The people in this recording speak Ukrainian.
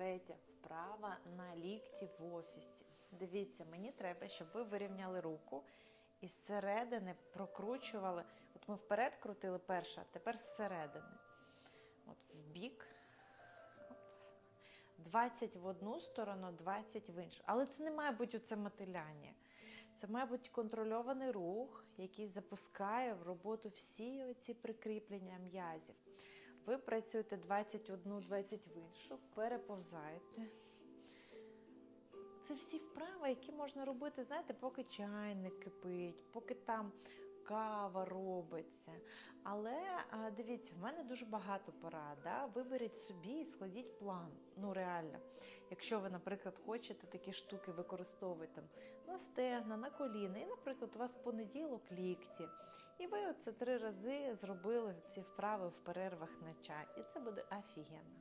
Третя вправа на лікті в офісі. Дивіться, мені треба, щоб ви вирівняли руку і зсередини прокручували. От ми вперед крутили перша, а тепер зсередини. От в бік. 20 в одну сторону, 20 в іншу. Але це не має бути оце мотиляння. Це має бути контрольований рух, який запускає в роботу всі оці прикріплення м'язів. Ви працюєте 21, 20 в іншу, переповзаєте. Це всі вправи, які можна робити, знаєте, поки чайник кипить, поки там кава робиться. Але дивіться, в мене дуже багато порад. Да? Виберіть собі і складіть план. Ну реально. Якщо ви, наприклад, хочете такі штуки використовувати там, на стегна, на коліна, і, наприклад, у вас понеділок лікті, і ви оце три рази зробили ці вправи в перервах на чай. І це буде офігенно.